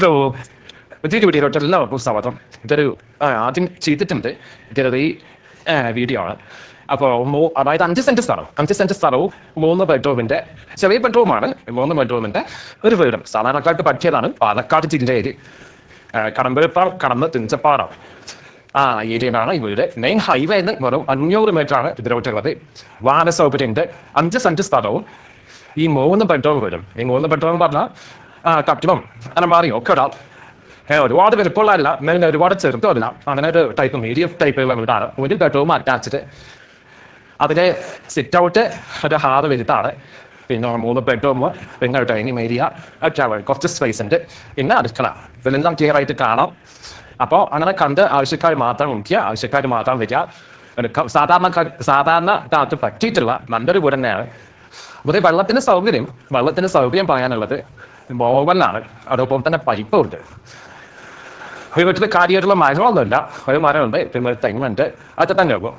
Hello പുതിയൊരു വീഡിയോയിലോട്ട് എല്ലാവർക്കും സ്വാഗതം ഇതൊരു ആദ്യം ചെയ്തിട്ടുണ്ട്. ഇതൊരു വീഡിയോ ആണ്. അപ്പോൾ അതായത് അഞ്ച് സെന്റ് സ്ഥലം അഞ്ച് സെന്റ് സ്ഥലവും മൂന്ന് ബെഡ്റൂമിന്റെ ചെറിയ ബെഡ്റൂമാണ് മൂന്ന് ബെഡ്റൂമിന്റെ ഒരു വീടും. സാധാരണക്കാർക്ക് പറ്റിയതാണ് പാലക്കാട് ജില്ലയിൽ. കടമ്പഴപ്പാറ കടന്ന് തിഞ്ചപ്പാറ. ആ ഏരിയയിലാണ് ഈ വീട്. മെയിൻ ഹൈവേ എന്ന് വെറും അഞ്ഞൂറ് മീറ്റർ ആണ് ഇതിലോട്ടുള്ളത്. വാഹന സൗകര്യമുണ്ട്. അഞ്ച് സെന്റ് സ്ഥലവും ഈ മൂന്ന് ബെഡ്റൂം വരും ഈ മൂന്ന് ബെഡ്റൂം പറഞ്ഞാൽ കട്ടിലും അലമാറിയും ഒക്കെ ഇടാം ഏ, ഒരുപാട് വലുപ്പമുള്ളതല്ല എന്നാൽ ഒരുപാട് ചെറുതല്ല അങ്ങനെ ഒരു ടൈപ്പ് മീഡിയം ടൈപ്പ് വീടാണ് ഒരു ബെഡ്റൂം അറ്റാച്ച്ഡ് അതിലെ സിറ്റ് ഔട്ട് ഒരു ഹാറ് വലുതാണ്. പിന്നെ മൂന്ന് ബെഡ്റൂം പിന്നെ ഡൈനിങ് ഏരിയ ഒക്കെ കുറച്ച് സ്പേസ് ഉണ്ട്. പിന്നെ അടുക്കള. ഇതെല്ലാം ക്ലിയർ ആയിട്ട് കാണാം. അപ്പോൾ അങ്ങനെ കണ്ട് ആവശ്യക്കാർ മാത്രം നോക്കിയ ആവശ്യക്കാർ മാത്രം വരിക. സാധാരണ സാധാരണ കാലത്ത് പറ്റിയിട്ടുള്ള നല്ലൊരു വീട് തന്നെയാണ് അപ്പോൾ വെള്ളത്തിന് സൗകര്യം വെള്ളത്തിന് സൗകര്യം പറയാനുള്ളത് ബോവലാണ് അതോടൊപ്പം തന്നെ പൈപ്പും ഉണ്ട്. ഒരു വീട്ടിൽ കാര്യമായിട്ടുള്ള മരമൊന്നുമില്ല ഒരു മരമുണ്ട് പിന്നെ ഒരു തെങ്ങുണ്ട്. അതൊക്കെ തന്നെ ഉള്ളൂ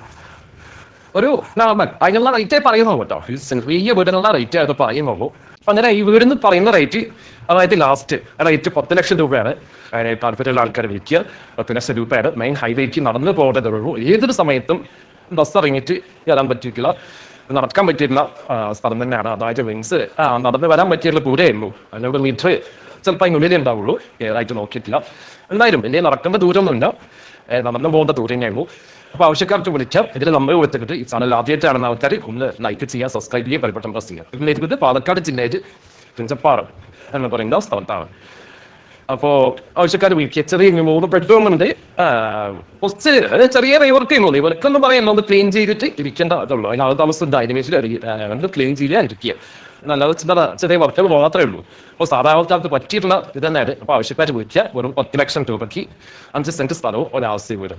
ഒരു നോർമൽ അതിനുള്ള റേറ്റേ പറയുന്നു കേട്ടോ. ചെറിയ വീടിനുള്ള റേറ്റ് അത് പറയുന്നുള്ളൂ. അപ്പൊ അങ്ങനെ ഈ വീടിന് പറയുന്ന റേറ്റ് അതായത് ലാസ്റ്റ് റേറ്റ് പത്ത് ലക്ഷം രൂപയാണ്. അതിനെ താല്പര്യമുള്ള ആൾക്കാർ വിൽക്കുക പത്ത് ലക്ഷം രൂപയാണ് മെയിൻ ഹൈവേക്ക് നടന്നു പോകേണ്ടതേ ഉള്ളൂ. ഏതൊരു സമയത്തും ബസ് ഇറങ്ങിയിട്ട് വരാൻ പറ്റിയിട്ടില്ല നടക്കാൻ പറ്റിയിരുന്ന ആ, സ്ഥലം തന്നെയാണ്. അതായത് വിങ്സ് നടന്ന് വരാൻ പറ്റിയുള്ള പൂരേ ഉള്ളൂ അതിനോട് മീറ്റർ ചിലപ്പോൾ അതിനുള്ളിലേ ഉണ്ടാവുള്ളൂ. ഏതായിട്ട് നോക്കിയിട്ടില്ല. എന്തായാലും വലിയ നടക്കേണ്ട ദൂരമൊന്നുമില്ല. നടന്നു പോകേണ്ട ദൂരം തന്നെ ഉള്ളൂ അപ്പോൾ ആവശ്യക്കാർക്ക് വിളിക്കാം ഇതിൽ നമ്മൾ കൊടുത്തിട്ട് ഈ ചാനൽ ആദ്യമായിട്ടാണ് ആൾക്കാർ ഒന്ന് ലൈക്ക് ചെയ്യുക സബ്സ്ക്രൈബ് ചെയ്യുക പരിപട്ടം പ്രസ് ചെയ്യുക. ഇതിലേക്ക് പാലക്കാട് ജില്ലയിൽ പിഞ്ചപ്പാറ എന്ന് പറയുന്ന സ്ഥലത്താണ്. അപ്പോൾ ആവശ്യക്കാർ വിളിക്കുക ചെറിയ മൂന്ന് ബെഡ്റൂം ഉണ്ട്. കുറച്ച് ചെറിയ വർക്ക് ചെയ്യുന്നുള്ളൂ. ഇവർക്കൊന്നും പറയുന്നത് ഒന്ന് ക്ലീൻ ചെയ്തിട്ട് ഇരിക്കേണ്ട. അതുള്ളൂ. അതിനകത്ത് താമസം ഡൈനമേഷൻ ഒന്ന് ക്ലീൻ ചെയ്യാൻ ഇരിക്കുക. നല്ലത് ചില ചെറിയ വർക്കുകൾ മാത്രമേ ഉള്ളൂ. അപ്പോൾ സാധാരണക്കാർക്ക് പറ്റിയിട്ടുള്ള ഇത് തന്നെയാണ്. അപ്പോൾ ആവശ്യക്കാർ വിളിക്കുക. വെറും പത്ത് ലക്ഷം രൂപയ്ക്ക് അഞ്ച് സെന്റ് സ്ഥലവും ഒരാവശ്യം വീട്.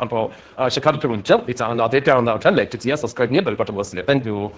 അപ്പോൾ ആവശ്യക്കാർക്ക് വിളിച്ചാൽ ഈ ചാനൽ ആദ്യമായിട്ടാവുന്ന ആൾക്കാർ ലൈക്ക് ചെയ്യുക സബ്സ്ക്രൈബ് ചെയ്യുക ബെൽബട്ടൺ ബസ്സിൽ താങ്ക് യു